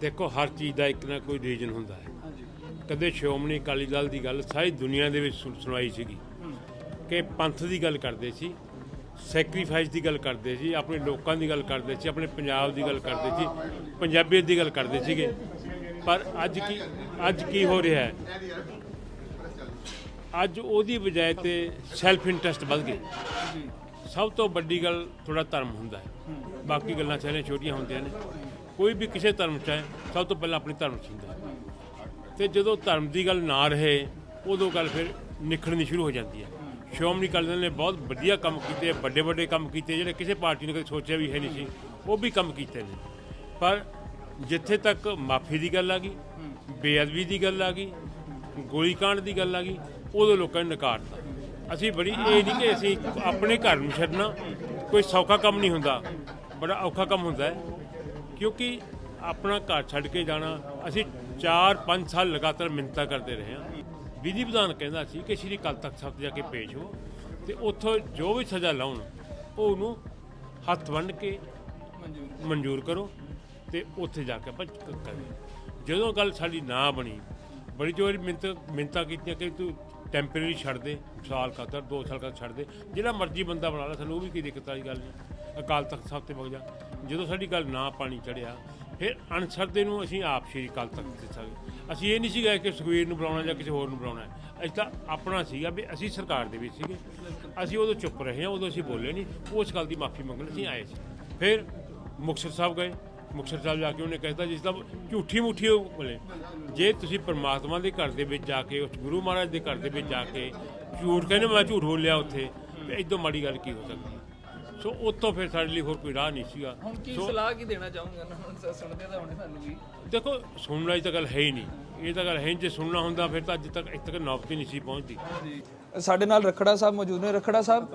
ਦੇਖੋ ਹਰ ਚੀਜ਼ ਦਾ ਇੱਕ ਨਾ ਕੋਈ ਰੀਜਨ ਹੁੰਦਾ ਹੈ। ਕਦੇ ਸ਼੍ਰੋਮਣੀ ਅਕਾਲੀ ਦਲ ਦੀ ਗੱਲ ਸਾਰੀ ਦੁਨੀਆ ਦੇ ਵਿੱਚ ਸੁਣ- ਸੁਣਵਾਈ ਸੀਗੀ। ਕਿ ਪੰਥ ਦੀ ਗੱਲ ਕਰਦੇ ਸੀ ਸੈਕਰੀਫਾਈਸ ਦੀ ਗੱਲ ਕਰਦੇ ਸੀ ਆਪਣੇ ਲੋਕਾਂ ਦੀ ਗੱਲ ਕਰਦੇ ਸੀ ਆਪਣੇ ਪੰਜਾਬ ਦੀ ਗੱਲ ਕਰਦੇ ਸੀ ਪੰਜਾਬੀਅਤ ਦੀ ਗੱਲ ਕਰਦੇ ਸੀਗੇ। ਪਰ ਅੱਜ ਕੀ ਅੱਜ ਕੀ ਹੋ ਰਿਹਾ ਹੈ? ਅੱਜ ਉਹਦੀ ਬਜਾਏ ਤੇ ਸੈਲਫ ਇੰਟਰਸਟ ਵੱਧ ਜੀ। ਸਭ ਤੋਂ ਵੱਡੀ ਗੱਲ ਥੋੜਾ ਧਰਮ ਹੁੰਦਾ ਹੈ। ਬਾਕੀ ਗੱਲਾਂ ਸਾਰੀਆਂ ਛੋਟੀਆਂ ਹੁੰਦੀਆਂ ਨੇ। ਕੋਈ ਵੀ ਕਿਸੇ ਧਰਮ ਚ ਹੈ, ਸਭ ਤੋਂ ਪਹਿਲਾਂ ਆਪਣੀ ਧਰਮ ਚ ਹੁੰਦਾ ਹੈ ਤੇ ਜਦੋਂ ਧਰਮ ਦੀ ਗੱਲ ਨਾ ਰਹੇ, ਉਦੋਂ ਗੱਲ ਫਿਰ ਨਿਖੜਨੀ ਸ਼ੁਰੂ ਹੋ ਜਾਂਦੀ ਹੈ। ਸ਼੍ਰੋਮਣੀ ਅਕਾਲੀ ਦਲ ਨੇ ਬਹੁਤ ਵਧੀਆ ਕੰਮ ਕੀਤੇ, ਵੱਡੇ ਵੱਡੇ ਕੰਮ ਕੀਤੇ, ਜਿਹੜੇ ਕਿਸੇ ਪਾਰਟੀ ਨੇ ਕਦੇ ਸੋਚਿਆ ਵੀ ਹੈ ਨਹੀਂ ਸੀ, ਉਹ ਵੀ ਕੰਮ ਕੀਤੇ ਨੇ। ਪਰ ਜਿੱਥੇ ਤੱਕ ਮਾਫੀ ਦੀ ਗੱਲ ਆ ਗਈ, ਬੇਅਦਬੀ ਦੀ ਗੱਲ ਆ ਗਈ ਗੋਲੀकांड ਦੀ ਗੱਲ ਆ ਗਈ, ਉਦੋਂ ਲੋਕਾਂ ਨੇ ਨਕਾਰਤਾ ਅਸੀਂ ਬੜੀ ਇਹ ਨਹੀਂ ਕਿ ਅਸੀਂ ਆਪਣੇ ਘਰ ਨੂੰ ਛੱਡਣਾ, ਕੋਈ ਸੌਖਾ ਕੰਮ ਨਹੀਂ ਹੁੰਦਾ, ਬੜਾ ਔਖਾ ਕੰਮ ਹੁੰਦਾ ਹੈ। ਕਿਉਂਕਿ ਆਪਣਾ ਘਰ ਛੱਡ ਕੇ ਜਾਣਾ, ਅਸੀਂ 4-5 ਸਾਲ ਲਗਾਤਾਰ ਮਿੰਤਾ ਕਰਦੇ ਰਹੇ ਹਾਂ। ਵਿਧੀ ਵਿਧਾਨ ਕਹਿੰਦਾ ਸੀ ਕਿ ਸ਼੍ਰੀ ਅਕਾਲ ਤਖਤ ਸਾਹਿਬ ਜਾ ਕੇ ਪੇਸ਼ ਹੋ ਤੇ ਉੱਥੋਂ ਜੋ ਵੀ ਸਜ਼ਾ ਲਾਉਣ, ਉਹ ਉਹਨੂੰ ਹੱਥ ਵੰਡ ਕੇ ਮਨਜ਼ੂਰ ਕਰੋ ਤੇ ਉੱਥੇ ਜਾ ਕੇ ਆਪਾਂ ਕਰੀਏ। ਜਦੋਂ ਗੱਲ ਸਾਡੀ ਨਾ ਬਣੀ, ਬੜੀ ਜੋਰ ਮਿੰਤ ਮਿੰਤਾ ਕੀਤੀਆਂ ਕਿ ਤੂੰ ਟੈਂਪਰੇਰੀ ਛੱਡ ਦੇ, ਸਾਲ ਖਾਤਰ ਦੋ ਸਾਲ ਖਾਤਰ ਛੱਡ ਦੇ। ਜਿਹੜਾ ਮਰਜ਼ੀ ਬੰਦਾ ਬਣਾ ਲੈ, ਸਾਨੂੰ ਉਹ ਵੀ ਕੀ ਦਿੱਕਤ ਵਾਲੀ ਗੱਲ ਨਹੀਂ। ਅਕਾਲ ਤਖਤ ਸਾਹਿਬ ਤੇ ਵਗ ਜਾ। ਜਦੋਂ ਸਾਡੀ ਗੱਲ ਨਾ ਪਾਣੀ ਚੜਿਆ, ਫਿਰ ਅਨਸਰ ਦੇ ਨੂੰ ਅਸੀਂ ਆਪ ਸ਼੍ਰੀ ਅਕਾਲ ਤਖਤ ਤੇ ਸਾਗੇ ਅਸੀਂ ਇਹ ਨਹੀਂ ਸੀਗਾ ਕਿ ਸੁਖਵੀਰ ਨੂੰ ਬੁਲਾਉਣਾ ਜਾਂ ਕਿਸੇ ਹੋਰ ਨੂੰ ਬੁਲਾਉਣਾ ਅਸੀਂ ਤਾਂ ਆਪਣਾ ਸੀਗਾ ਵੀ ਅਸੀਂ ਸਰਕਾਰ ਦੇ ਵਿੱਚ ਸੀਗੇ। ਅਸੀਂ ਉਦੋਂ ਚੁੱਪ ਰਹੇ ਹਾਂ, ਉਦੋਂ ਅਸੀਂ ਬੋਲੇ ਨਹੀਂ। ਉਸ ਗੱਲ ਦੀ ਮਾਫੀ ਮੰਗਣ ਅਸੀਂ ਆਏ ਸੀ। ਫਿਰ ਮੁਕਤਸਰ ਸਾਹਿਬ ਗਏ। ਮੁਕਤਸਰ ਸਾਹਿਬ ਜਾ ਕੇ ਉਹਨੇ ਕਹਿਤਾ ਜਿਸ ਦਾ ਝੂਠੀ ਮੁੱਠੀ ਬੋਲੇ। ਜੇ ਤੁਸੀਂ ਪਰਮਾਤਮਾ ਦੇ ਘਰ ਦੇ ਵਿੱਚ ਜਾ ਕੇ ਉਸ ਗੁਰੂ ਮਹਾਰਾਜ ਦੇ ਘਰ ਦੇ ਵਿੱਚ ਜਾ ਕੇ ਝੂਠ ਕਹਿੰਦੇ ਮੈਂ ਝੂਠ ਬੋਲਿਆ ਉੱਥੇ ਤੇ ਇਦੋਂ ਮਾੜੀ ਗੱਲ ਕੀ ਹੋ ਸਕਦੀ? ਸੋ ਉੱਥੋਂ ਫਿਰ ਸਾਡੇ ਲਈ ਹੋਰ ਕੋਈ ਰਾਹ ਨਹੀਂ ਸੀਗਾ। ਹੁਣ ਕੀ ਸਲਾਹ ਕੀ ਦੇਣਾ ਚਾਹੂੰਗਾ? ਨਾ ਹੁਣ ਸੁਣਦੇ ਤਾਂ ਹੋਣੇ ਸਾਨੂੰ ਵੀ। ਦੇਖੋ ਸੁਣਨ ਵਾਲੀ ਤਾਂ ਗੱਲ ਹੈ ਹੀ ਨਹੀਂ। ਇਹ ਤਾਂ ਗੱਲ ਹੈ ਜੇ ਸੁਣਨਾ ਹੁੰਦਾ ਫਿਰ ਤਾਂ ਅੱਜ ਤੱਕ ਇੱਥੇ ਤੱਕ ਨੌਬਤ ਹੀ ਨਹੀਂ ਸੀ ਪਹੁੰਚਦੀ। ਸਾਡੇ ਨਾਲ ਰਖੜਾ ਸਾਹਿਬ ਮੌਜੂਦ ਨੇ। ਰਖੜਾ ਸਾਹਿਬ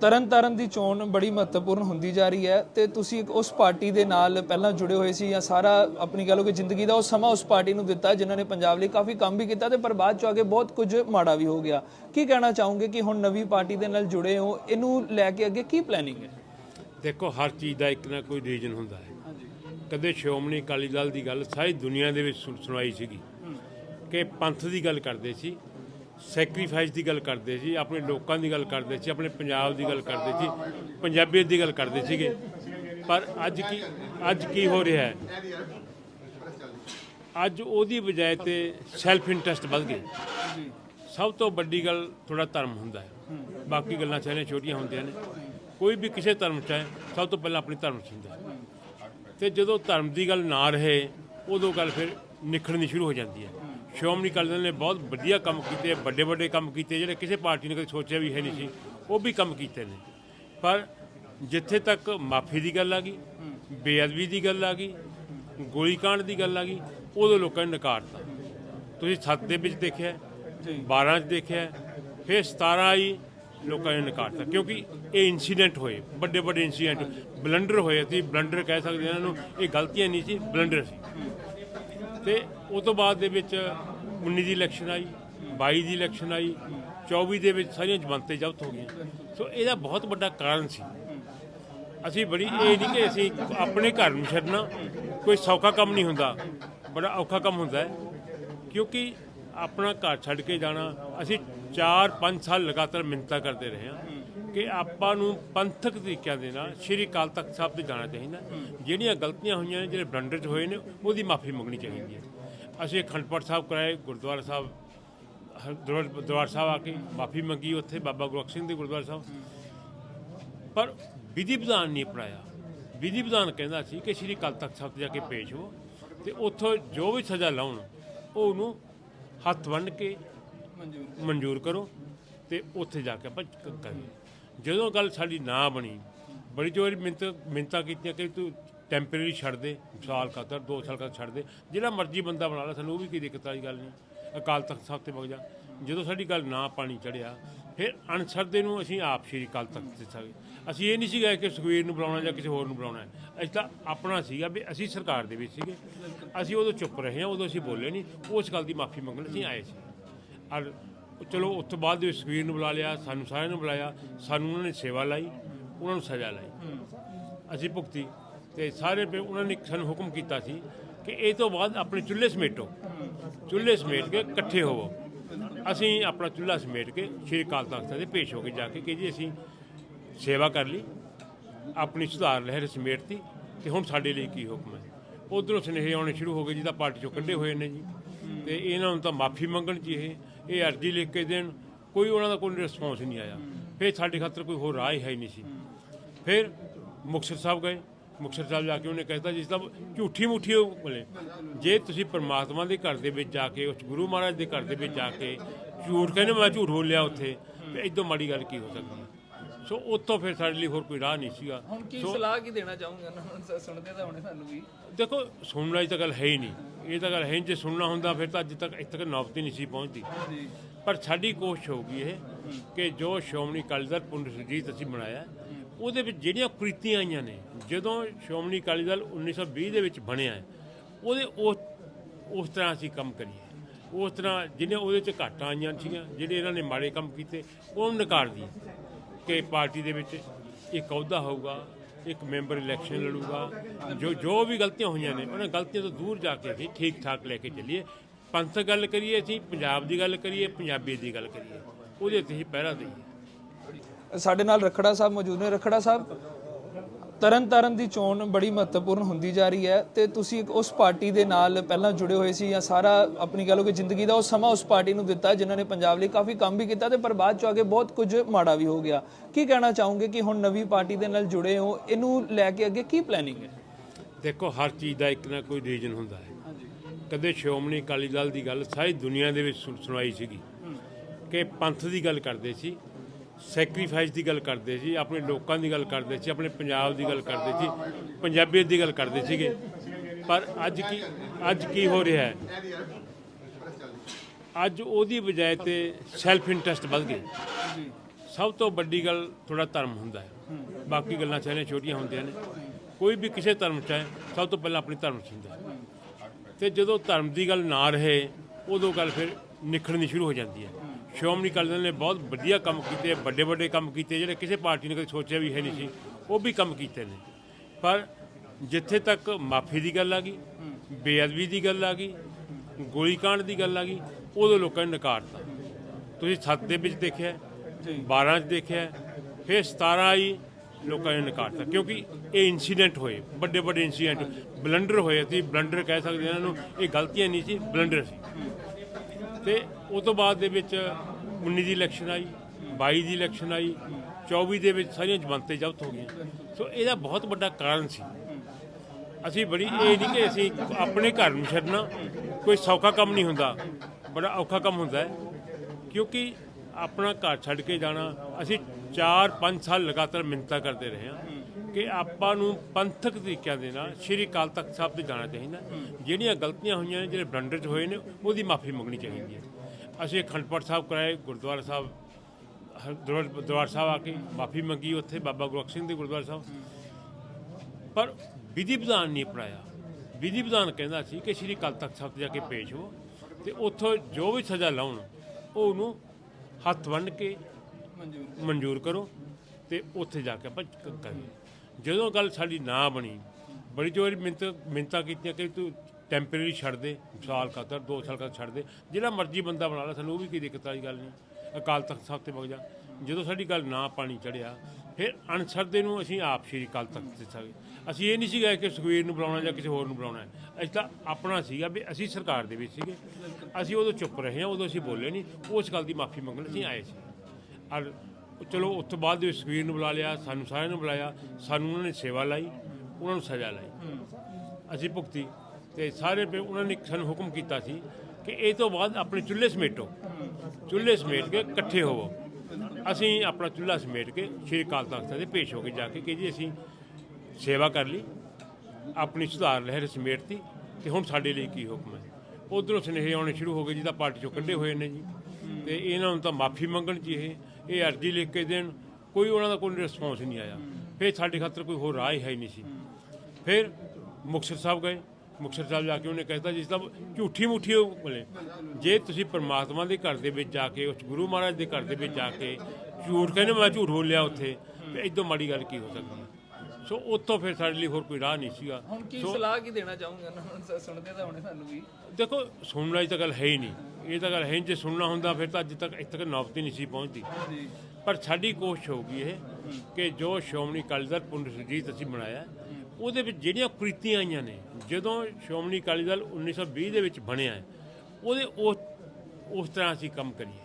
ਤਰਨ ਤਾਰਨ ਦੀ ਚੋਣ ਬੜੀ ਮਹੱਤਵਪੂਰਨ ਹੁੰਦੀ ਜਾ ਰਹੀ ਹੈ ਤੇ ਤੁਸੀਂ ਉਸ ਪਾਰਟੀ ਦੇ ਨਾਲ ਪਹਿਲਾਂ ਜੁੜੇ ਹੋਏ ਸੀ ਜਾਂ ਸਾਰਾ ਆਪਣੀ ਕਹ ਲਓ ਕਿ ਜ਼ਿੰਦਗੀ ਦਾ ਉਹ ਸਮਾਂ ਉਸ ਪਾਰਟੀ ਨੂੰ ਦਿੱਤਾ ਜਿਨ੍ਹਾਂ ਨੇ ਪੰਜਾਬ ਲਈ ਕਾਫੀ ਕੰਮ ਵੀ ਕੀਤਾ ਤੇ ਪਰ ਬਾਅਦ ਚ ਆ ਕੇ ਬਹੁਤ ਕੁਝ ਮਾੜਾ ਵੀ ਹੋ ਗਿਆ। ਕੀ ਕਹਿਣਾ ਚਾਹੋਗੇ ਕਿ ਹੁਣ ਨਵੀਂ ਪਾਰਟੀ ਦੇ ਨਾਲ ਜੁੜੇ ਹੋ? ਇਹਨੂੰ ਲੈ ਕੇ ਅੱਗੇ ਕੀ ਪਲੈਨਿੰਗ ਹੈ? ਦੇਖੋ ਹਰ ਚੀਜ਼ ਦਾ ਇੱਕ ਨਾ ਕੋਈ ਰੀਜਨ ਹੁੰਦਾ ਹੈ। ਕਦੇ ਸ਼੍ਰੋਮਣੀ ਅਕਾਲੀ ਦਲ ਦੀ ਗੱਲ ਸਾਰੀ ਦੁਨੀਆ ਦੇ ਵਿੱਚ ਸੁਣ- ਸੁਣਵਾਈ ਸੀਗੀ। ਕਿ ਪੰਥ ਦੀ ਗੱਲ ਕਰਦੇ ਸੀ। ਸੈਕਰੀਫਾਈਸ ਦੀ ਗੱਲ ਕਰਦੇ ਸੀ, ਆਪਣੇ ਲੋਕਾਂ ਦੀ ਗੱਲ ਕਰਦੇ ਸੀ, ਆਪਣੇ ਪੰਜਾਬ ਦੀ ਗੱਲ ਕਰਦੇ ਸੀ, ਪੰਜਾਬੀਅਤ ਦੀ ਗੱਲ ਕਰਦੇ ਸੀਗੇ। ਪਰ ਅੱਜ ਕੀ ਅੱਜ ਕੀ ਹੋ ਰਿਹਾ ਹੈ? ਅੱਜ ਉਹਦੀ ਬਜਾਏ ਤੇ ਸੈਲਫ ਇੰਟਰਸਟ ਵੱਧ ਗਏ ਸਭ ਤੋਂ ਵੱਡੀ ਗੱਲ ਥੋੜਾ ਧਰਮ ਹੁੰਦਾ ਹੈ। ਬਾਕੀ ਗੱਲਾਂ ਸਾਰੀਆਂ ਛੋਟੀਆਂ ਹੁੰਦੀਆਂ ਨੇ। ਕੋਈ ਵੀ ਕਿਸੇ ਧਰਮ ਚ ਹੈ, ਸਭ ਤੋਂ ਪਹਿਲਾਂ ਆਪਣੀ ਧਰਮ ਚ ਹੁੰਦਾ ਹੈ। ਤੇ ਜਦੋਂ ਧਰਮ ਦੀ ਗੱਲ ਨਾ ਰਹੇ, ਉਦੋਂ ਗੱਲ ਫਿਰ ਨਿਖੜਨੀ ਸ਼ੁਰੂ ਹੋ ਜਾਂਦੀ ਹੈ। ਸ਼੍ਰੋਮਣੀ ਅਕਾਲੀ ਦਲ ਨੇ ਬਹੁਤ ਵਧੀਆ ਕੰਮ ਕੀਤੇ ਵੱਡੇ ਵੱਡੇ ਕੰਮ ਕੀਤੇ ਜਿਹੜੇ ਕਿਸੇ ਪਾਰਟੀ ਨੇ ਕਦੇ ਸੋਚਿਆ ਵੀ ਹੈ ਨਹੀਂ ਸੀ ਉਹ ਵੀ ਕੰਮ ਕੀਤੇ ਨੇ। ਪਰ ਜਿੱਥੇ ਤੱਕ ਮਾਫੀ ਦੀ ਗੱਲ ਆ ਗਈ ਬੇਅਦਬੀ ਦੀ ਗੱਲ ਆ ਗਈ ਗੋਲੀकांड ਦੀ ਗੱਲ ਆ ਗਈ ਉਦੋਂ ਲੋਕਾਂ ਨੇ ਨਕਾਰਤਾ। ਤੁਸੀਂ 7 ਦੇ ਵਿੱਚ ਦੇਖਿਆ ਜੀ। 12 ਚ ਦੇਖਿਆ ਫਿਰ 17 ਆਈ ਲੋਕਾਂ ਨੇ ਨਕਾਰਤਾ। ਕਿਉਂਕਿ ਇਹ ਇਨਸੀਡੈਂਟ ਹੋਏ ਵੱਡੇ ਵੱਡੇ ਇਨਸੀਡੈਂਟ ਬਲੰਡਰ ਹੋਏ ਸੀ ਬਲੰਡਰ ਕਹਿ ਸਕਦੇ ਇਹਨਾਂ ਨੂੰ ਇਹ ਗਲਤੀਆਂ ਨਹੀਂ ਸੀ ਬਲੰਡਰ ਸੀ। ਤੇ ਉਸ ਤੋਂ ਬਾਅਦ ਦੇ ਵਿੱਚ 19 ਦੀ ਇਲੈਕਸ਼ਨ ਆਈ 22 ਦੀ ਇਲੈਕਸ਼ਨ ਆਈ 24 ਦੇ ਵਿੱਚ ਸਾਰੀਆਂ ਜਮਾਨਤਾਂ ਜ਼ਬਤ ਹੋ ਗਈਆਂ। ਸੋ ਇਹਦਾ ਬਹੁਤ ਵੱਡਾ ਕਾਰਨ ਸੀ। ਅਸੀਂ ਬੜੀ ਇਹ ਨਹੀਂ ਕਿ ਅਸੀਂ ਆਪਣੇ ਘਰ ਨੂੰ ਛੱਡਣਾ, ਕੋਈ ਸੌਖਾ ਕੰਮ ਨਹੀਂ ਹੁੰਦਾ, ਬੜਾ ਔਖਾ ਕੰਮ ਹੁੰਦਾ ਹੈ। ਕਿਉਂਕਿ ਆਪਣਾ ਘਰ ਛੱਡ ਕੇ ਜਾਣਾ, ਅਸੀਂ 4-5 ਸਾਲ ਲਗਾਤਾਰ ਮਿੰਤਾ ਕਰਦੇ ਰਹੇ ਹਾਂ ਕਿ ਆਪਾਂ ਨੂੰ ਪੰਥਕ ਤਰੀਕਿਆਂ ਦੇ ਨਾਲ ਸ਼੍ਰੀ ਅਕਾਲ ਤਖਤ ਸਾਹਿਬ ਤੇ ਜਾਣਾ ਚਾਹੀਦਾ। ਜਿਹੜੀਆਂ ਗਲਤੀਆਂ ਹੋਈਆਂ ਨੇ, ਜਿਹੜੇ ਬਲੰਡਰ 'ਚ ਹੋਏ ਨੇ, ਉਹਦੀ ਮਾਫੀ ਮੰਗਣੀ ਚਾਹੀਦੀ ਹੈ। ਅਸੀਂ ਅਖੰਡਪੁਰ ਸਾਹਿਬ ਕਰਾਏ, ਗੁਰਦੁਆਰਾ ਸਾਹਿਬ ਹਰ- ਦਰਬਾਰ ਦਰਬਾਰ ਸਾਹਿਬ ਆ ਕੇ ਮਾਫੀ ਮੰਗੀ ਉੱਥੇ, ਬਾਬਾ ਗੁਰਬਖਸ਼ ਸਿੰਘ ਦੇ ਗੁਰਦੁਆਰਾ ਸਾਹਿਬ। ਪਰ ਵਿਧੀ ਵਿਧਾਨ ਨਹੀਂ ਅਪਣਾਇਆ। ਵਿਧੀ ਵਿਧਾਨ ਕਹਿੰਦਾ ਸੀ ਕਿ ਸ਼੍ਰੀ ਅਕਾਲ ਤਖਤ ਸਾਹਿਬ ਜਾ ਕੇ ਪੇਸ਼ ਹੋ ਤੇ ਉੱਥੋਂ ਜੋ ਵੀ ਸਜ਼ਾ ਲਾਉਣ, ਉਹ ਉਹਨੂੰ ਹੱਥ ਵੰਡ ਕੇ ਮਨਜ਼ੂਰ ਕਰੋ ਤੇ ਉੱਥੇ ਜਾ ਕੇ ਆਪਾਂ ਕਰੀਏ। ਜਦੋਂ ਗੱਲ ਸਾਡੀ ਨਾ ਬਣੀ, ਬੜੀ ਜੋਰ ਮਿੰਤ ਮਿੰਤਾ ਕੀਤੀਆਂ ਕਿ ਤੂੰ ਟੈਂਪਰੇਰੀ ਛੱਡ ਦੇ, ਸਾਲ ਖਾਤਰ ਦੋ ਸਾਲ ਖਾਤਰ ਛੱਡ ਦੇ। ਜਿਹੜਾ ਮਰਜ਼ੀ ਬੰਦਾ ਬਣਾ ਲੈ, ਸਾਨੂੰ ਉਹ ਵੀ ਕੋਈ ਦਿੱਕਤ ਵਾਲੀ ਗੱਲ ਨਹੀਂ। ਅਕਾਲ ਤਖਤ ਸਾਹਿਬ ਤੇ ਵਗ ਜਾ। ਜਦੋਂ ਸਾਡੀ ਗੱਲ ਨਾ ਪਾਣੀ ਚੜਿਆ, ਫਿਰ ਅਨਸਰ ਦੇ ਨੂੰ ਅਸੀਂ ਆਪ ਸ਼੍ਰੀ ਅਕਾਲ ਤਖਤ ਤੇ ਸਾਗੇ ਅਸੀਂ ਇਹ ਨਹੀਂ ਸੀਗਾ ਕਿ ਸੁਖਵੀਰ ਨੂੰ ਬੁਲਾਉਣਾ ਜਾਂ ਕਿਸੇ ਹੋਰ ਨੂੰ ਬੁਲਾਉਣਾ ਹੈ। ਅਸੀਂ ਤਾਂ ਆਪਣਾ ਸੀਗਾ ਵੀ ਅਸੀਂ ਸਰਕਾਰ ਦੇ ਵਿੱਚ ਸੀਗੇ। ਅਸੀਂ ਉਦੋਂ ਚੁੱਪ ਰਹੇ ਹਾਂ, ਉਦੋਂ ਅਸੀਂ ਬੋਲੇ ਨਹੀਂ। ਉਸ ਗੱਲ ਦੀ ਮਾਫੀ ਮੰਗਣ ਅਸੀਂ ਆਏ ਸੀ। ਔਰ ਚਲੋ, ਉਸ ਤੋਂ ਬਾਅਦ ਦੇ ਵਿੱਚ ਨੂੰ ਬੁਲਾ ਲਿਆ, ਸਾਨੂੰ ਸਾਰਿਆਂ ਨੂੰ ਬੁਲਾਇਆ, ਸਾਨੂੰ ਉਹਨਾਂ ਨੇ ਸੇਵਾ ਲਾਈ, ਉਹਨਾਂ ਨੂੰ ਸਜ਼ਾ ਲਾਈ। ਅਸੀਂ ਭੁਗਤੀ। ਤੇ ਸਾਰੇ ਫਿਰ ਉਹਨਾਂ ਨੇ ਸਾਨੂੰ ਹੁਕਮ ਕੀਤਾ ਸੀ ਕਿ ਇਹ ਤੋਂ ਬਾਅਦ ਆਪਣੇ ਚੁੱਲ੍ਹੇ ਸਮੇਟੋ। ਚੁੱਲ੍ਹੇ ਸਮੇਟ ਕੇ ਇਕੱਠੇ ਹੋਵੋ। ਅਸੀਂ ਆਪਣਾ ਚੁੱਲ੍ਹਾ ਸਮੇਟ ਕੇ ਸ਼੍ਰੀ ਅਕਾਲ ਤਖਤ ਸਾਹਿਬ ਦੇ ਪੇਸ਼ ਹੋ ਕੇ ਜਾ ਕੇ ਕਿ ਜੀ ਅਸੀਂ ਸੇਵਾ ਕਰ ਲਈ, ਆਪਣੀ ਸੁਧਾਰ ਲਹਿਰ ਸਮੇਟਤੀ ਤੇ ਹੁਣ ਸਾਡੇ ਲਈ ਕੀ ਹੁਕਮ ਹੈ। ਉਧਰੋਂ ਸੁਨੇਹੇ ਆਉਣੇ ਸ਼ੁਰੂ ਹੋ ਗਏ ਜਿਹਦਾ ਪਾਰਟੀ ਚੋਂ ਕੱਢੇ ਹੋਏ ਨੇ ਜੀ। ਤੇ ਇਹਨਾਂ ਨੂੰ ਤਾਂ ਮਾਫੀ ਮੰਗਣ ਜੀ ਇਹ। ਇਹ ਅਰਜ਼ੀ ਲਿਖ ਕੇ ਦੇਣ, ਕੋਈ ਉਹਨਾਂ ਦਾ ਕੋਈ ਰਿਸਪੌਂਸ ਨਹੀਂ ਆਇਆ। ਫਿਰ ਸਾਡੇ ਖਾਤਰ ਕੋਈ ਹੋਰ ਰਾਹ ਹੈ ਹੀ ਨਹੀਂ ਸੀ। ਫਿਰ ਮੁਕਤਸਰ ਸਾਹਿਬ ਗਏ। ਮੁਕਤਸਰ ਸਾਹਿਬ ਜਾ ਕੇ ਉਹਨੇ ਕਹਿਤਾ ਜਿਸ ਦਾ ਝੂਠੀ ਮੁੱਠੀ ਬੋਲੇ। ਜੇ ਤੁਸੀਂ ਪਰਮਾਤਮਾ ਦੇ ਘਰ ਦੇ ਵਿੱਚ ਜਾ ਕੇ ਉਸ ਗੁਰੂ ਮਹਾਰਾਜ ਦੇ ਘਰ ਦੇ ਵਿੱਚ ਜਾ ਕੇ ਝੂਠ ਕਹਿੰਦੇ ਮੈਂ ਝੂਠ ਬੋਲਿਆ ਉੱਥੇ ਤੇ ਇਦੋਂ ਮਾੜੀ ਗੱਲ ਕੀ ਹੋ ਸਕਦੀ ਹੈ? ਸੋ ਉੱਥੋਂ ਫਿਰ ਸਾਡੇ ਲਈ ਹੋਰ ਕੋਈ ਰਾਹ ਨਹੀਂ ਸੀਗਾ। ਹੁਣ ਕੀ ਸਲਾਹ ਕੀ ਦੇਣਾ ਚਾਹੂੰਗਾ? ਨਾ ਸੁਣਦੇ ਤਾਂ ਹੋਣੇ ਸਾਨੂੰ ਵੀ। ਦੇਖੋ ਸੁਣਨ ਵਾਲੀ ਤਾਂ ਗੱਲ ਹੈ ਹੀ ਨਹੀਂ। ਇਹ ਤਾਂ ਗੱਲ ਹੈ ਹੀ ਜੇ ਸੁਣਨਾ ਹੁੰਦਾ ਫਿਰ ਤਾਂ ਅੱਜ ਤੱਕ ਇੱਥੇ ਤੱਕ ਨੌਬਤ ਹੀ ਨਹੀਂ ਸੀ ਪਹੁੰਚਦੀ। ਪਰ ਸਾਡੀ ਕੋਸ਼ਿਸ਼ ਹੋਊਗੀ ਇਹ ਕਿ ਜੋ ਸ਼੍ਰੋਮਣੀ ਅਕਾਲੀ ਦਲ ਪੁੰਡ ਸੁਰਜੀਤ ਅਸੀਂ ਬਣਾਇਆ ਉਹਦੇ ਵਿੱਚ ਜਿਹੜੀਆਂ ਕ੍ਰਿਤੀਆਂ ਆਈਆਂ ਨੇ ਜਦੋਂ ਸ਼੍ਰੋਮਣੀ ਅਕਾਲੀ ਦਲ 1920 ਦੇ ਵਿੱਚ ਬਣਿਆ ਉਹਦੇ ਉਸ ਉਸ ਤਰ੍ਹਾਂ ਅਸੀਂ ਕੰਮ ਕਰੀਏ। ਉਸ ਤਰ੍ਹਾਂ ਜਿਹਨੇ ਉਹਦੇ ਚ ਘਾਟਾਂ ਆਈਆਂ ਸੀਗੀਆਂ, ਜਿਹੜੇ ਇਹਨਾਂ ਨੇ ਮਾੜੇ ਕੰਮ ਕੀਤੇ, ਉਹਨੂੰ ਨਕਾਰ ਦਈਏ ਕਿ ਪਾਰਟੀ ਦੇ ਵਿੱਚ ਇੱਕ ਅਹੁਦਾ ਹੋਊਗਾ, ਇੱਕ ਮੈਂਬਰ ਇਲੈਕਸ਼ਨ ਲੜੂਗਾ। ਜੋ ਜੋ ਵੀ ਗਲਤੀਆਂ ਹੋਈਆਂ ਨੇ, ਉਹਨਾਂ ਗਲਤੀਆਂ ਤੋਂ ਦੂਰ ਜਾ ਕੇ ਅਸੀਂ ਠੀਕ ਠਾਕ ਲੈ ਕੇ ਚੱਲੀਏ। ਪੰਥਕ ਗੱਲ ਕਰੀਏ ਅਸੀਂ, ਪੰਜਾਬ ਦੀ ਗੱਲ ਕਰੀਏ, ਪੰਜਾਬੀ ਦੀ ਗੱਲ ਕਰੀਏ, ਉਹਦੇ ਤੇ ਹੀ ਪਹਿਰਾ ਦਈਏ। ਸਾਡੇ ਨਾਲ ਰਖੜਾ ਸਾਹਿਬ ਮੌਜੂਦ ਨੇ। ਰਖੜਾ ਸਾਹਿਬ ਤਰਨ ਤਾਰਨ ਦੀ ਚੋਣ ਬੜੀ ਮਹੱਤਵਪੂਰਨ ਹੁੰਦੀ ਜਾ ਰਹੀ ਹੈ ਤੇ ਤੁਸੀਂ ਉਸ ਪਾਰਟੀ ਦੇ ਨਾਲ ਪਹਿਲਾਂ ਜੁੜੇ ਹੋਏ ਸੀ ਜਾਂ ਸਾਰਾ ਆਪਣੀ ਕਹ ਲਓ ਕਿ ਜ਼ਿੰਦਗੀ ਦਾ ਉਹ ਸਮਾਂ ਉਸ ਪਾਰਟੀ ਨੂੰ ਦਿੱਤਾ ਜਿਨ੍ਹਾਂ ਨੇ ਪੰਜਾਬ ਲਈ ਕਾਫੀ ਕੰਮ ਵੀ ਕੀਤਾ ਤੇ ਪਰ ਬਾਅਦ ਚ ਆ ਕੇ ਬਹੁਤ ਕੁਝ ਮਾੜਾ ਵੀ ਹੋ ਗਿਆ। ਕੀ ਕਹਿਣਾ ਚਾਹੋਗੇ ਕਿ ਹੁਣ ਨਵੀਂ ਪਾਰਟੀ ਦੇ ਨਾਲ ਜੁੜੇ ਹੋ? ਇਹਨੂੰ ਲੈ ਕੇ ਅੱਗੇ ਕੀ ਪਲੈਨਿੰਗ ਹੈ? ਦੇਖੋ ਹਰ ਚੀਜ਼ ਦਾ ਇੱਕ ਨਾ ਕੋਈ ਰੀਜਨ ਹੁੰਦਾ ਹੈ। ਕਦੇ ਸ਼੍ਰੋਮਣੀ ਅਕਾਲੀ ਦਲ ਦੀ ਗੱਲ ਸਾਰੀ ਦੁਨੀਆ ਦੇ ਵਿੱਚ ਸੁਣ- ਸੁਣਾਈ ਸੀਗੀ। ਕਿ ਪੰਥ ਦੀ ਗੱਲ ਕਰਦੇ ਸੀ। ਸੈਕਰੀਫਾਈਸ ਦੀ ਗੱਲ ਕਰਦੇ ਸੀ, ਆਪਣੇ ਲੋਕਾਂ ਦੀ ਗੱਲ ਕਰਦੇ ਸੀ, ਆਪਣੇ ਪੰਜਾਬ ਦੀ ਗੱਲ ਕਰਦੇ ਸੀ, ਪੰਜਾਬੀਅਤ ਦੀ ਗੱਲ ਕਰਦੇ ਸੀਗੇ। ਪਰ ਅੱਜ ਕੀ ਅੱਜ ਕੀ ਹੋ ਰਿਹਾ ਹੈ? ਅੱਜ ਉਹਦੀ ਬਜਾਏ ਤੇ ਸੈਲਫ ਇੰਟਰਸਟ ਵੱਧ ਗਏ ਸਭ ਤੋਂ ਵੱਡੀ ਗੱਲ ਥੋੜਾ ਧਰਮ ਹੁੰਦਾ ਹੈ। ਬਾਕੀ ਗੱਲਾਂ ਸਾਰੀਆਂ ਛੋਟੀਆਂ ਹੁੰਦੀਆਂ ਨੇ। ਕੋਈ ਵੀ ਕਿਸੇ ਧਰਮ ਚ ਹੈ, ਸਭ ਤੋਂ ਪਹਿਲਾਂ ਆਪਣੀ ਧਰਮ ਚਿੰਦਾ ਹੈ। ਤੇ ਜਦੋਂ ਧਰਮ ਦੀ ਗੱਲ ਨਾ ਰਹੇ, ਉਦੋਂ ਗੱਲ ਫਿਰ ਨਿਖੜਨੀ ਸ਼ੁਰੂ ਹੋ ਜਾਂਦੀ ਹੈ। ਸ਼੍ਰੋਮਣੀ ਅਕਾਲੀ ਦਲ ਨੇ ਬਹੁਤ ਵਧੀਆ ਕੰਮ ਕੀਤੇ ਵੱਡੇ ਵੱਡੇ ਕੰਮ ਕੀਤੇ ਜਿਹੜੇ ਕਿਸੇ ਪਾਰਟੀ ਨੇ ਕਦੇ ਸੋਚਿਆ ਵੀ ਹੈ ਨਹੀਂ ਸੀ ਉਹ ਵੀ ਕੰਮ ਕੀਤੇ ਨੇ। ਪਰ ਜਿੱਥੇ ਤੱਕ ਮਾਫੀ ਦੀ ਗੱਲ ਆ ਗਈ ਬੇਅਦਬੀ ਦੀ ਗੱਲ ਆ ਗਈ ਗੋਲੀकांड ਦੀ ਗੱਲ ਆ ਗਈ ਉਦੋਂ ਲੋਕਾਂ ਨੇ ਨਕਾਰਤਾ। ਤੁਸੀਂ 7 ਦੇ ਵਿੱਚ ਦੇਖਿਆ 12 ਚ ਦੇਖਿਆ ਫਿਰ 17 ਆਈ ਲੋਕਾਂ ਨੇ ਨਕਾਰਤਾ। ਕਿਉਂਕਿ ਇਹ ਇਨਸੀਡੈਂਟ ਹੋਏ ਵੱਡੇ ਵੱਡੇ ਇਨਸੀਡੈਂਟ ਬਲੰਡਰ ਹੋਏ ਸੀ ਬਲੰਡਰ ਕਹਿ ਸਕਦੇ ਇਹਨਾਂ ਨੂੰ ਇਹ ਗਲਤੀਆਂ ਨਹੀਂ ਸੀ ਬਲੰਡਰ ਸੀ। ਤੇ ਉਸ ਤੋਂ ਬਾਅਦ ਦੇ ਵਿੱਚ 19 ਦੀ ਇਲੈਕਸ਼ਨ ਆਈ 22 ਦੀ ਇਲੈਕਸ਼ਨ ਆਈ 24 ਦੇ ਵਿੱਚ ਸਾਰੀਆਂ ਜਮਾਨਤਾਂ ਜ਼ਬਤ ਹੋ ਗਈਆਂ। ਸੋ ਇਹਦਾ ਬਹੁਤ ਵੱਡਾ ਕਾਰਨ ਸੀ। ਅਸੀਂ ਬੜੀ ਇਹ ਨਹੀਂ ਕਿ ਅਸੀਂ ਆਪਣੇ ਘਰ ਨੂੰ ਛੱਡਣਾ, ਕੋਈ ਸੌਖਾ ਕੰਮ ਨਹੀਂ ਹੁੰਦਾ, ਬੜਾ ਔਖਾ ਕੰਮ ਹੁੰਦਾ ਹੈ, ਕਿਉਂਕਿ ਆਪਣਾ ਘਰ ਛੱਡ ਕੇ ਜਾਣਾ, ਅਸੀਂ 4-5 ਸਾਲ ਲਗਾਤਾਰ ਮਿੰਤਾ ਕਰਦੇ ਰਹੇ ਹਾਂ। ਕਿ ਆਪਾਂ ਨੂੰ ਪੰਥਕ ਤਰੀਕਿਆਂ ਦੇ ਨਾਲ ਸ਼੍ਰੀ ਅਕਾਲ ਤਖਤ ਸਾਹਿਬ ਤੇ ਜਾਣਾ ਚਾਹੀਦਾ। ਜਿਹੜੀਆਂ ਗਲਤੀਆਂ ਹੋਈਆਂ ਨੇ ਜਿਹੜੇ ਬਲੰਡਰ 'ਚ ਹੋਏ ਨੇ ਉਹਦੀ ਮਾਫੀ ਮੰਗਣੀ ਚਾਹੀਦੀ ਹੈ। ਅਸੀਂ ਅਖੰਡ ਪਾਠ ਸਾਹਿਬ ਕਰਾਏ ਗੁਰਦੁਆਰਾ ਸਾਹਿਬ ਦਰਬਾਰ ਸਾਹਿਬ ਆ ਕੇ ਮਾਫੀ ਮੰਗੀ ਉੱਥੇ ਬਾਬਾ ਗੁਰਬਖਸ਼ ਸਿੰਘ ਦੇ ਗੁਰਦੁਆਰਾ ਸਾਹਿਬ। ਪਰ ਵਿਧੀ ਵਿਧਾਨ ਨਹੀਂ ਅਪਣਾਇਆ। ਵਿਧੀ ਵਿਧਾਨ ਕਹਿੰਦਾ ਸੀ ਕਿ ਸ਼੍ਰੀ ਅਕਾਲ ਤਖਤ ਸਾਹਿਬ ਜਾ ਕੇ ਪੇਸ਼ ਹੋ ਤੇ ਉੱਥੋਂ ਜੋ ਵੀ ਸਜ਼ਾ ਲਾਉਣ ਉਹ ਉਹਨੂੰ ਹੱਥ ਵੰਡ ਕੇ ਮਨਜ਼ੂਰ ਕਰੋ। ਤੇ ਉੱਥੇ ਜਾ ਕੇ ਆਪਾਂ ਕਰੀਏ। ਜਦੋਂ ਗੱਲ ਸਾਡੀ ਨਾ ਬਣੀ, ਬੜੀ ਜੋਰ ਮਿੰਤ, ਮਿੰਤਾ ਕੀਤੀਆਂ ਕਿ ਤੂੰ ਟੈਂਪਰੇਰੀ ਛੱਡ ਦੇ, ਸਾਲ ਖਾਤਰ ਦੋ ਸਾਲ ਖਾਤਰ ਛੱਡ ਦੇ, ਜਿਹੜਾ ਮਰਜ਼ੀ ਬੰਦਾ ਬਣਾ ਲੈ, ਸਾਨੂੰ ਉਹ ਵੀ ਕੋਈ ਦਿੱਕਤ ਵਾਲੀ ਗੱਲ ਨਹੀਂ। ਅਕਾਲ ਤਖਤ ਸਾਹਿਬ ਤੇ ਵਗ ਜਾ। ਜਦੋਂ ਸਾਡੀ ਗੱਲ ਨਾ ਪਾਣੀ ਚੜਿਆ, ਫਿਰ ਅਨਸਰ ਦੇ ਨੂੰ ਅਸੀਂ ਆਪ ਸ਼੍ਰੀ ਅਕਾਲ ਤਖਤ ਤੇ ਸਾਗੇ ਅਸੀਂ ਇਹ ਨਹੀਂ ਸੀਗਾ ਕਿ ਸੁਖਵੀਰ ਨੂੰ ਬੁਲਾਉਣਾ ਜਾਂ ਕਿਸੇ ਹੋਰ ਨੂੰ ਬੁਲਾਉਣਾ ਹੈ। ਅਸੀਂ ਤਾਂ ਆਪਣਾ ਸੀਗਾ ਵੀ ਅਸੀਂ ਸਰਕਾਰ ਦੇ ਵਿੱਚ ਸੀਗੇ। ਅਸੀਂ ਉਦੋਂ ਚੁੱਪ ਰਹੇ ਹਾਂ, ਉਦੋਂ ਅਸੀਂ ਬੋਲੇ ਨਹੀਂ। ਉਸ ਗੱਲ ਦੀ ਮਾਫੀ ਮੰਗਣ ਅਸੀਂ ਆਏ ਸੀ। ਔਰ ਚਲੋ ਉਸ ਤੋਂ ਬਾਅਦ ਵੀ ਵਿੱਚ ਨੂੰ ਬੁਲਾ ਲਿਆ, ਸਾਨੂੰ ਸਾਰਿਆਂ ਨੂੰ ਬੁਲਾਇਆ, ਸਾਨੂੰ ਉਹਨਾਂ ਨੇ ਸੇਵਾ ਲਾਈ, ਉਹਨਾਂ ਨੂੰ ਸਜ਼ਾ ਲਾਈ। ਅਸੀਂ ਭੁਗਤੀ ਤੇ ਸਾਰੇ ਫਿਰ ਉਹਨਾਂ ਨੇ ਸਾਨੂੰ ਹੁਕਮ ਕੀਤਾ ਸੀ ਕਿ ਇਹ ਤੋਂ ਬਾਅਦ ਆਪਣੇ ਚੁੱਲ੍ਹੇ ਸਮੇਟੋ। ਚੁੱਲ੍ਹੇ ਸਮੇਟ ਕੇ ਇਕੱਠੇ ਹੋਵੋ। ਅਸੀਂ ਆਪਣਾ ਚੁੱਲ੍ਹਾ ਸਮੇਟ ਕੇ ਸ਼੍ਰੀ ਅਕਾਲ ਤਖਤ ਦੇ ਪੇਸ਼ ਹੋ ਕੇ ਜਾ ਕੇ ਕਿ ਜੀ, ਅਸੀਂ ਸੇਵਾ ਕਰ ਲਈ, ਆਪਣੀ ਸੁਧਾਰ ਲਹਿਰ ਸਮੇਟਤੀ ਤੇ ਹੁਣ ਸਾਡੇ ਲਈ ਕੀ ਹੁਕਮ ਹੈ? ਉਧਰੋਂ ਸੁਨੇਹੇ ਆਉਣੇ ਸ਼ੁਰੂ ਹੋ ਗਏ ਜਿਹਦਾ ਪਾਰਟੀ ਚੋਂ ਕੱਢੇ ਹੋਏ ਨੇ ਜੀ। ਤੇ ਇਹਨਾਂ ਨੂੰ ਤਾਂ ਮਾਫੀ ਮੰਗਣ ਜੀ ਇਹ। ਇਹ ਅਰਜ਼ੀ ਲਿਖ ਕੇ ਦੇਣ ਕੋਈ ਉਹਨਾਂ ਦਾ ਕੋਈ ਰਿਸਪੌਂਸ ਨਹੀਂ ਆਇਆ। ਫਿਰ ਸਾਡੇ ਖਾਤਰ ਕੋਈ ਹੋਰ ਰਾਹ ਹੀ ਹੈ ਨਹੀਂ ਸੀ। ਫਿਰ ਮੁਕਤਸਰ ਸਾਹਿਬ ਗਏ। ਮੁਕਤਸਰ ਸਾਹਿਬ ਜਾ ਕੇ ਉਹਨੇ ਕਹਿਤਾ ਜਿਸ ਦਾ ਝੂਠੀ ਮੁੱਠੀ ਬੋਲੇ। ਜੇ ਤੁਸੀਂ ਪਰਮਾਤਮਾ ਦੇ ਘਰ ਦੇ ਵਿੱਚ ਜਾ ਕੇ ਉਸ ਗੁਰੂ ਮਹਾਰਾਜ ਦੇ ਘਰ ਦੇ ਵਿੱਚ ਜਾ ਕੇ ਝੂਠ ਕਹਿੰਦੇ ਮੈਂ ਝੂਠ ਬੋਲਿਆ ਉੱਥੇ ਤੇ ਇਦੋਂ ਮਾੜੀ ਗੱਲ ਕੀ ਹੋ ਸਕਦੀ ਹੈ? ਸੋ ਉੱਥੋਂ ਫਿਰ ਸਾਡੇ ਲਈ ਹੋਰ ਕੋਈ ਰਾਹ ਨਹੀਂ ਸੀਗਾ। ਹੁਣ ਕੀ ਸਲਾਹ ਕੀ ਦੇਣਾ ਚਾਹੋਗੇ? ਨੂੰ ਸੁਣਦੇ ਤਾਂ ਹੋਣੇ ਸਾਨੂੰ ਵੀ। ਦੇਖੋ ਸੁਣਨ ਵਾਲੀ ਤਾਂ ਗੱਲ ਹੈ ਹੀ ਨਹੀਂ। ਇਹ ਤਾਂ ਗੱਲ ਹੈ ਜੇ ਸੁਣਨਾ ਹੁੰਦਾ ਫਿਰ ਤਾਂ ਅੱਜ ਤੱਕ ਇੱਥੇ ਤੱਕ ਨੌਬਤ ਹੀ ਨਹੀਂ ਸੀ ਪਹੁੰਚਦੀ। ਪਰ ਸਾਡੀ ਕੋਸ਼ਿਸ਼ ਹੋਊਗੀ ਇਹ ਕਿ ਜੋ ਸ਼੍ਰੋਮਣੀ ਅਕਾਲੀ ਦਲ ਪੁੰਡ ਸੁਰਜੀਤ ਅਸੀਂ ਬਣਾਇਆ ਉਹਦੇ ਵਿੱਚ ਜਿਹੜੀਆਂ ਕ੍ਰਿਤੀਆਂ ਆਈਆਂ ਨੇ ਜਦੋਂ ਸ਼੍ਰੋਮਣੀ ਅਕਾਲੀ ਦਲ 1920 ਦੇ ਵਿੱਚ ਬਣਿਆ ਉਹਦੇ ਉਸ ਉਸ ਤਰ੍ਹਾਂ ਅਸੀਂ ਕੰਮ ਕਰੀਏ।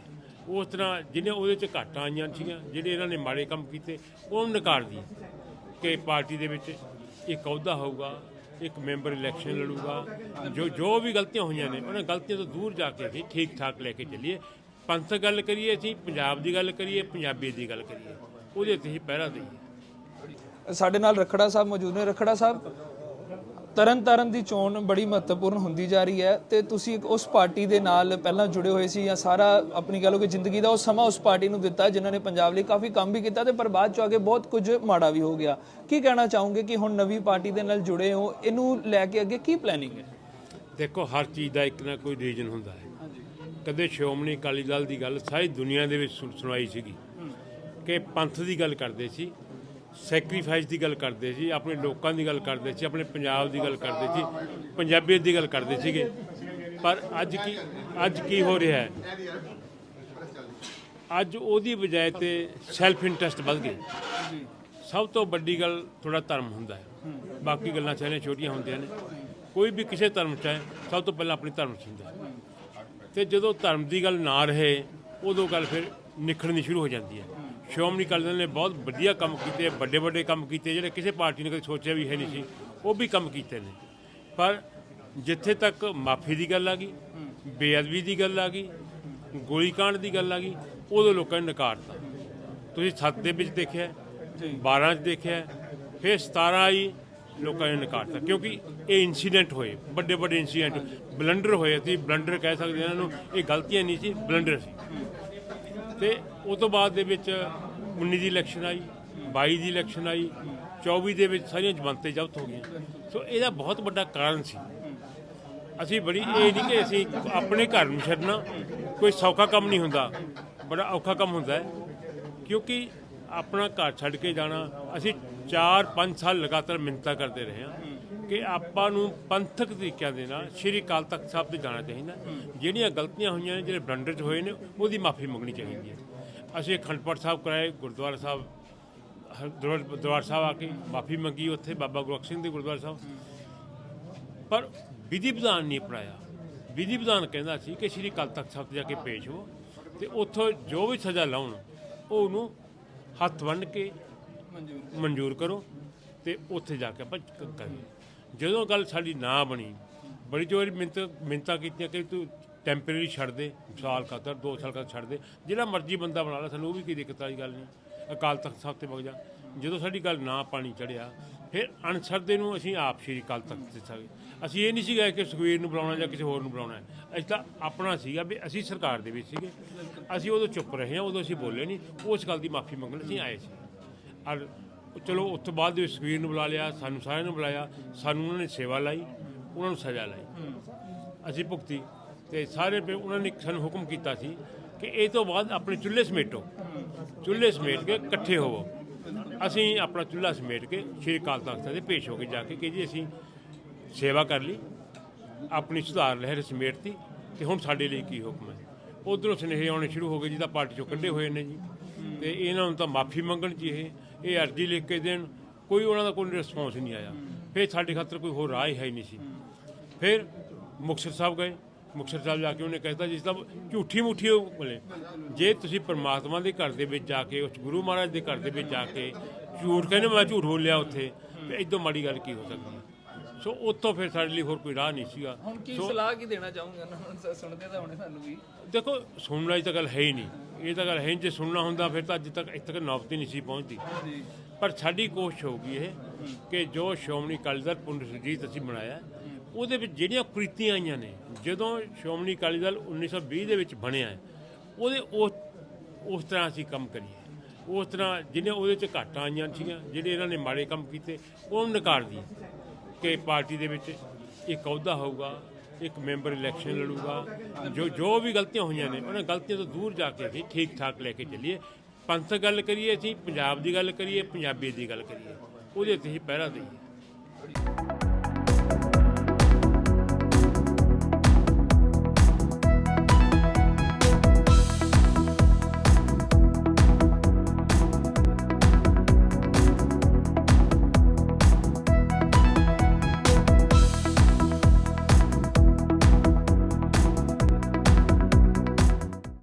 ਉਸ ਤਰ੍ਹਾਂ ਜਿਹਨੇ ਉਹਦੇ ਚ ਘਾਟਾਂ ਆਈਆਂ ਸੀਗੀਆਂ ਜਿਹੜੇ ਇਹਨਾਂ ਨੇ ਮਾੜੇ ਕੰਮ ਕੀਤੇ ਉਹਨੂੰ ਨਕਾਰ ਦਈਏ ਕਿ ਪਾਰਟੀ ਦੇ ਵਿੱਚ ਇੱਕ ਅਹੁਦਾ ਹੋਊਗਾ ਇੱਕ ਮੈਂਬਰ ਇਲੈਕਸ਼ਨ ਲੜੂਗਾ। ਜੋ ਜੋ ਵੀ ਗਲਤੀਆਂ ਹੋਈਆਂ ਨੇ, ਉਹਨਾਂ ਗਲਤੀਆਂ ਤੋਂ ਦੂਰ ਜਾ ਕੇ ਅਸੀਂ ਠੀਕ ਠਾਕ ਲੈ ਕੇ ਚੱਲੀਏ। ਪੰਥਕ ਗੱਲ ਕਰੀਏ ਅਸੀਂ, ਪੰਜਾਬ ਦੀ ਗੱਲ ਕਰੀਏ, ਪੰਜਾਬੀ ਦੀ ਗੱਲ ਕਰੀਏ। ਉਹਦੇ ਤੇ ਹੀ ਪਹਿਰਾ ਦਈਏ। ਸਾਡੇ ਨਾਲ ਰਖੜਾ ਸਾਹਿਬ ਮੌਜੂਦ ਨੇ। ਰਖੜਾ ਸਾਹਿਬ ਤਰਨ ਤਾਰਨ ਦੀ ਚੋਣ ਬੜੀ ਮਹੱਤਵਪੂਰਨ ਹੁੰਦੀ ਜਾ ਰਹੀ ਹੈ ਤੇ ਤੁਸੀਂ ਉਸ ਪਾਰਟੀ ਦੇ ਨਾਲ ਪਹਿਲਾਂ ਜੁੜੇ ਹੋਏ ਸੀ ਜਾਂ ਸਾਰਾ ਆਪਣੀ ਕਹ ਲਓ ਕਿ ਜ਼ਿੰਦਗੀ ਦਾ ਉਹ ਸਮਾਂ ਉਸ ਪਾਰਟੀ ਨੂੰ ਦਿੱਤਾ ਜਿਨ੍ਹਾਂ ਨੇ ਪੰਜਾਬ ਲਈ ਕਾਫੀ ਕੰਮ ਵੀ ਕੀਤਾ ਤੇ ਪਰ ਬਾਅਦ ਚ ਆ ਕੇ ਬਹੁਤ ਕੁਝ ਮਾੜਾ ਵੀ ਹੋ ਗਿਆ। ਕੀ ਕਹਿਣਾ ਚਾਹੋਗੇ ਕਿ ਹੁਣ ਨਵੀਂ ਪਾਰਟੀ ਦੇ ਨਾਲ ਜੁੜੇ ਹੋ? ਇਹਨੂੰ ਲੈ ਕੇ ਅੱਗੇ ਕੀ ਪਲੈਨਿੰਗ ਹੈ? ਦੇਖੋ ਹਰ ਚੀਜ਼ ਦਾ ਇੱਕ ਨਾ ਕੋਈ ਰੀਜਨ ਹੁੰਦਾ ਹੈ। ਕਦੇ ਸ਼੍ਰੋਮਣੀ ਅਕਾਲੀ ਦਲ ਦੀ ਗੱਲ ਸਾਰੀ ਦੁਨੀਆ ਦੇ ਵਿੱਚ ਸੁਣ- ਸੁਣਾਈ ਸੀਗੀ। ਕਿ ਪੰਥ ਦੀ ਗੱਲ ਕਰਦੇ ਸੀ। ਸੈਕਰੀਫਾਈਸ ਦੀ ਗੱਲ ਕਰਦੇ ਸੀ, ਆਪਣੇ ਲੋਕਾਂ ਦੀ ਗੱਲ ਕਰਦੇ ਸੀ, ਆਪਣੇ ਪੰਜਾਬ ਦੀ ਗੱਲ ਕਰਦੇ ਸੀ, ਪੰਜਾਬੀਅਤ ਦੀ ਗੱਲ ਕਰਦੇ ਸੀਗੇ। ਪਰ ਅੱਜ ਕੀ ਅੱਜ ਕੀ ਹੋ ਰਿਹਾ ਹੈ? ਅੱਜ ਉਹਦੀ ਬਜਾਏ ਤੇ ਸੈਲਫ ਇੰਟਰਸਟ ਵੱਧ ਗਏ ਸਭ ਤੋਂ ਵੱਡੀ ਗੱਲ ਥੋੜਾ ਧਰਮ ਹੁੰਦਾ ਹੈ। ਬਾਕੀ ਗੱਲਾਂ ਸਾਰੀਆਂ ਛੋਟੀਆਂ ਹੁੰਦੀਆਂ ਨੇ। ਕੋਈ ਵੀ ਕਿਸੇ ਧਰਮ ਚ ਹੈ, ਸਭ ਤੋਂ ਪਹਿਲਾਂ ਆਪਣੀ ਧਰਮ ਛਿੰਦਾ ਹੈ। ਤੇ ਜਦੋਂ ਧਰਮ ਦੀ ਗੱਲ ਨਾ ਰਹੇ, ਉਦੋਂ ਗੱਲ ਫਿਰ ਨਿਖੜਨੀ ਸ਼ੁਰੂ ਹੋ ਜਾਂਦੀ ਹੈ। ਸ਼੍ਰੋਮਣੀ ਅਕਾਲੀ ਦਲ ਨੇ ਬਹੁਤ ਵਧੀਆ ਕੰਮ ਕੀਤੇ ਵੱਡੇ ਵੱਡੇ ਕੰਮ ਕੀਤੇ ਜਿਹੜੇ ਕਿਸੇ ਪਾਰਟੀ ਨੇ ਕਦੇ ਸੋਚਿਆ ਵੀ ਹੈ ਨਹੀਂ ਸੀ ਉਹ ਵੀ ਕੰਮ ਕੀਤੇ ਨੇ। ਪਰ ਜਿੱਥੇ ਤੱਕ ਮਾਫੀ ਦੀ ਗੱਲ ਆ ਗਈ ਬੇਅਦਬੀ ਦੀ ਗੱਲ ਆ ਗਈ ਗੋਲੀकांड ਦੀ ਗੱਲ ਆ ਗਈ ਉਦੋਂ ਲੋਕਾਂ ਨੇ ਨਕਾਰਤਾ। ਤੁਸੀਂ 7 ਦੇ ਵਿੱਚ ਦੇਖਿਆ 12 ਚ ਦੇਖਿਆ ਫਿਰ 17 ਆਈ ਲੋਕਾਂ ਨੇ ਨਕਾਰਤਾ। ਕਿਉਂਕਿ ਇਹ ਇਨਸੀਡੈਂਟ ਹੋਏ ਵੱਡੇ ਵੱਡੇ ਇਨਸੀਡੈਂਟ ਬਲੰਡਰ ਹੋਏ। ਸੀ ਬਲੰਡਰ ਕਹਿ ਸਕਦੇ ਇਹਨਾਂ ਨੂੰ ਇਹ ਗਲਤੀਆਂ ਨਹੀਂ ਸੀ ਬਲੰਡਰ ਸੀ। ਤੇ ਉਸ ਤੋਂ ਬਾਅਦ ਦੇ ਵਿੱਚ 19 ਦੀ ਇਲੈਕਸ਼ਨ ਆਈ 22 ਦੀ ਇਲੈਕਸ਼ਨ ਆਈ 24 ਦੇ ਵਿੱਚ ਸਾਰੀਆਂ ਜਮਾਨਤਾਂ ਜ਼ਬਤ ਹੋ ਗਈਆਂ। ਸੋ ਇਹਦਾ ਬਹੁਤ ਵੱਡਾ ਕਾਰਨ ਸੀ। ਅਸੀਂ ਬੜੀ ਇਹ ਨਹੀਂ ਕਿ ਅਸੀਂ ਆਪਣੇ ਘਰ ਨੂੰ ਛੱਡਣਾ, ਕੋਈ ਸੌਖਾ ਕੰਮ ਨਹੀਂ ਹੁੰਦਾ, ਬੜਾ ਔਖਾ ਕੰਮ ਹੁੰਦਾ ਹੈ। ਕਿਉਂਕਿ ਆਪਣਾ ਘਰ ਛੱਡ ਕੇ ਜਾਣਾ, ਅਸੀਂ 4-5 ਸਾਲ ਲਗਾਤਾਰ ਮਿੰਤਾ ਕਰਦੇ ਰਹੇ ਹਾਂ ਕਿ ਆਪਾਂ ਨੂੰ ਪੰਥਕ ਤਰੀਕਿਆਂ ਦੇ ਨਾਲ ਸ਼੍ਰੀ ਅਕਾਲ ਤਖਤ ਸਾਹਿਬ ਤੇ ਜਾਣਾ ਚਾਹੀਦਾ। ਜਿਹੜੀਆਂ ਗਲਤੀਆਂ ਹੋਈਆਂ ਨੇ, ਜਿਹੜੇ ਬਲੰਡਰ 'ਚ ਹੋਏ ਨੇ, ਉਹਦੀ ਮਾਫੀ ਮੰਗਣੀ ਚਾਹੀਦੀ ਹੈ। ਅਸੀਂ ਅਖੰਡਪੁਰ ਸਾਹਿਬ ਕਰਾਏ, ਗੁਰਦੁਆਰਾ ਸਾਹਿਬ ਹਰ- ਦਰਬਾਰ ਦਰਬਾਰ ਸਾਹਿਬ ਆ ਕੇ ਮਾਫੀ ਮੰਗੀ ਉੱਥੇ, ਬਾਬਾ ਗੁਰਬਖਸ਼ ਸਿੰਘ ਦੇ ਗੁਰਦੁਆਰਾ ਸਾਹਿਬ। ਪਰ ਵਿਧੀ ਵਿਧਾਨ ਨਹੀਂ ਅਪਣਾਇਆ। ਵਿਧੀ ਵਿਧਾਨ ਕਹਿੰਦਾ ਸੀ ਕਿ ਸ਼੍ਰੀ ਅਕਾਲ ਤਖਤ ਸਾਹਿਬ ਜਾ ਕੇ ਪੇਸ਼ ਹੋ ਤੇ ਉੱਥੋਂ ਜੋ ਵੀ ਸਜ਼ਾ ਲਾਉਣ, ਉਹ ਉਹਨੂੰ ਹੱਥ ਵੰਡ ਕੇ ਮਨਜ਼ੂਰ ਕਰੋ ਤੇ ਉੱਥੇ ਜਾ ਕੇ ਆਪਾਂ ਕ- ਕਰੀਏ। ਜਦੋਂ ਗੱਲ ਸਾਡੀ ਨਾ ਬਣੀ, ਬੜੀ ਜੋਰ ਮਿੰਤ ਮਿੰਤਾ ਕੀਤੀਆਂ ਕਿ ਤੂੰ ਟੈਂਪਰੇਰੀ ਛੱਡ ਦੇ ਸਾਲ ਖਾਤਰ ਦੋ ਸਾਲ ਖਾਤਰ ਛੱਡ ਦੇ। ਜਿਹੜਾ ਮਰਜ਼ੀ ਬੰਦਾ ਬਣਾ ਲੈ, ਸਾਨੂੰ ਉਹ ਵੀ ਕੋਈ ਦਿੱਕਤ ਵਾਲੀ ਗੱਲ ਨਹੀਂ। ਅਕਾਲ ਤਖਤ ਸਾਹਿਬ ਤੇ ਵਗ ਜਾ। ਜਦੋਂ ਸਾਡੀ ਗੱਲ ਨਾ ਪਾਣੀ ਚੜਿਆ, ਫਿਰ ਅਣਸਰਦੇ ਨੂੰ ਅਸੀਂ ਆਪ ਸ਼੍ਰੀ ਅਕਾਲ ਤਖਤ ਤੇ ਸਾਗੇ ਅਸੀਂ ਇਹ ਨਹੀਂ ਸੀਗਾ ਕਿ ਸੁਖਵੀਰ ਨੂੰ ਬੁਲਾਉਣਾ ਜਾਂ ਕਿਸੇ ਹੋਰ ਨੂੰ ਬੁਲਾਉਣਾ ਹੈ। ਅਸੀਂ ਤਾਂ ਆਪਣਾ ਸੀਗਾ ਵੀ ਅਸੀਂ ਸਰਕਾਰ ਦੇ ਵਿੱਚ ਸੀਗੇ। ਅਸੀਂ ਉਦੋਂ ਚੁੱਪ ਰਹੇ ਹਾਂ, ਉਦੋਂ ਅਸੀਂ ਬੋਲੇ ਨਹੀਂ। ਉਸ ਗੱਲ ਦੀ ਮਾਫੀ ਮੰਗਣ ਅਸੀਂ ਆਏ ਸੀ। ਔਰ ਚਲੋ, ਉਸ ਤੋਂ ਬਾਅਦ ਦੇ ਵਿੱਚ ਨੂੰ ਬੁਲਾ ਲਿਆ, ਸਾਨੂੰ ਸਾਰਿਆਂ ਨੂੰ ਬੁਲਾਇਆ, ਸਾਨੂੰ ਉਹਨਾਂ ਨੇ ਸੇਵਾ ਲਾਈ, ਉਹਨਾਂ ਨੂੰ ਸਜ਼ਾ ਲਾਈ। ਅਸੀਂ ਭੁਗਤੀ। ਤੇ ਸਾਰੇ ਪੇ ਉਹਨਾਂ ਨੇ ਸਾਨੂੰ ਹੁਕਮ ਕੀਤਾ ਸੀ ਕਿ ਇਹ ਤੋਂ ਬਾਅਦ ਆਪਣੇ ਚੁੱਲ੍ਹੇ ਸਮੇਟੋ। ਚੁੱਲ੍ਹੇ ਸਮੇਟ ਕੇ ਇਕੱਠੇ ਹੋਵੋ। ਅਸੀਂ ਆਪਣਾ ਚੁੱਲ੍ਹਾ ਸਮੇਟ ਕੇ ਸ਼੍ਰੀ ਅਕਾਲ ਤਖਤ ਸਾਹਿਬ ਦੇ ਪੇਸ਼ ਹੋ ਕੇ ਜਾ ਕੇ ਕਿ ਜੀ ਅਸੀਂ ਸੇਵਾ ਕਰ ਲਈ, ਆਪਣੀ ਸੁਧਾਰ ਲਹਿਰ ਸਮੇਟਤੀ ਤੇ ਹੁਣ ਸਾਡੇ ਲਈ ਕੀ ਹੁਕਮ ਹੈ? ਉਧਰੋਂ ਸੁਨੇਹੇ ਆਉਣੇ ਸ਼ੁਰੂ ਹੋ ਗਏ ਜਿਹਦਾ ਪਾਰਟੀ ਚੋਂ ਕੱਢੇ ਹੋਏ ਨੇ ਜੀ। ਤੇ ਇਹਨਾਂ ਨੂੰ ਤਾਂ ਮਾਫੀ ਮੰਗਣ ਜੀ ਇਹ। ਇਹ ਅਰਜ਼ੀ ਲਿਖ ਕੇ ਦੇਣ, ਕੋਈ ਉਹਨਾਂ ਦਾ ਕੋਈ ਰਿਸਪੌਂਸ ਨਹੀਂ ਆਇਆ। ਫਿਰ ਸਾਡੇ ਖਾਤਰ ਕੋਈ ਹੋਰ ਰਾਹ ਹੈ ਹੀ ਨਹੀਂ ਸੀ। ਫਿਰ ਮੁਕਤਸਰ ਸਾਹਿਬ ਗਏ। ਮੁਕਤਸਰ ਸਾਹਿਬ ਜਾ ਕੇ ਉਹਨੇ ਕਹਿਤਾ ਜਿਸ ਦਾ ਝੂਠੀ ਮੁੱਠੀ ਬੋਲੇ। ਜੇ ਤੁਸੀਂ ਪਰਮਾਤਮਾ ਦੇ ਘਰ ਦੇ ਵਿੱਚ ਜਾ ਕੇ ਉਸ ਗੁਰੂ ਮਹਾਰਾਜ ਦੇ ਘਰ ਦੇ ਵਿੱਚ ਜਾ ਕੇ ਝੂਠ ਕਹਿੰਦੇ ਮੈਂ ਝੂਠ ਬੋਲਿਆ ਉੱਥੇ ਤੇ ਇਦੋਂ ਮਾੜੀ ਗੱਲ ਕੀ ਹੋ ਸਕਦੀ ਹੈ? ਸੋ ਉੱਥੋਂ ਫਿਰ ਸਾਡੇ ਲਈ ਹੋਰ ਕੋਈ ਰਾਹ ਨਹੀਂ ਸੀਗਾ। ਹੁਣ ਕੀ ਸਲਾਹ ਕੀ ਦੇਣਾ ਚਾਹੋਗੇ? ਨੂੰ ਸੁਣਦੇ ਤਾਂ ਹੋਣੇ ਸਾਨੂੰ ਵੀ। ਦੇਖੋ ਸੁਣਨ ਵਾਲੀ ਤਾਂ ਗੱਲ ਹੈ ਹੀ ਨਹੀਂ। ਇਹ ਤਾਂ ਗੱਲ ਹੈ ਜੇ ਸੁਣਨਾ ਹੁੰਦਾ ਫਿਰ ਤਾਂ ਅੱਜ ਤੱਕ ਇੱਥੇ ਤੱਕ ਨੌਬਤ ਹੀ ਨਹੀਂ ਸੀ ਪਹੁੰਚਦੀ। ਪਰ ਸਾਡੀ ਕੋਸ਼ਿਸ਼ ਹੋਊਗੀ ਇਹ ਕਿ ਜੋ ਸ਼੍ਰੋਮਣੀ ਅਕਾਲੀ ਦਲ ਪੁੰਡ ਸੁਰਜੀਤ ਅਸੀਂ ਬਣਾਇਆ ਉਹਦੇ ਵਿੱਚ ਜਿਹੜੀਆਂ ਕ੍ਰਿਤੀਆਂ ਆਈਆਂ ਨੇ ਜਦੋਂ ਸ਼੍ਰੋਮਣੀ ਅਕਾਲੀ ਦਲ 1920 ਦੇ ਵਿੱਚ ਬਣਿਆ ਉਹਦੇ ਉਸ ਉਸ ਤਰ੍ਹਾਂ ਅਸੀਂ ਕੰਮ ਕਰੀਏ। ਉਸ ਤਰ੍ਹਾਂ ਜਿਹਨੇ ਉਹਦੇ ਚ ਘਾਟਾਂ ਆਈਆਂ ਸੀਗੀਆਂ, ਜਿਹੜੇ ਇਹਨਾਂ ਨੇ ਮਾੜੇ ਕੰਮ ਕੀਤੇ, ਉਹਨੂੰ ਨਕਾਰ ਦਈਏ ਕਿ ਪਾਰਟੀ ਦੇ ਵਿੱਚ ਇੱਕ ਅਹੁਦਾ ਹੋਊਗਾ, ਇੱਕ ਮੈਂਬਰ ਇਲੈਕਸ਼ਨ ਲੜੂਗਾ। ਜੋ ਜੋ ਵੀ ਗਲਤੀਆਂ ਹੋਈਆਂ ਨੇ, ਉਹਨਾਂ ਗਲਤੀਆਂ ਤੋਂ ਦੂਰ ਜਾ ਕੇ ਅਸੀਂ ਠੀਕ ਠਾਕ ਲੈ ਕੇ ਚੱਲੀਏ। ਪੰਥਕ ਗੱਲ ਕਰੀਏ ਅਸੀਂ, ਪੰਜਾਬ ਦੀ ਗੱਲ ਕਰੀਏ, ਪੰਜਾਬੀ ਦੀ ਗੱਲ ਕਰੀਏ, ਉਹਦੇ ਤੇ ਹੀ ਪਹਿਰਾ ਦੇਈਏ।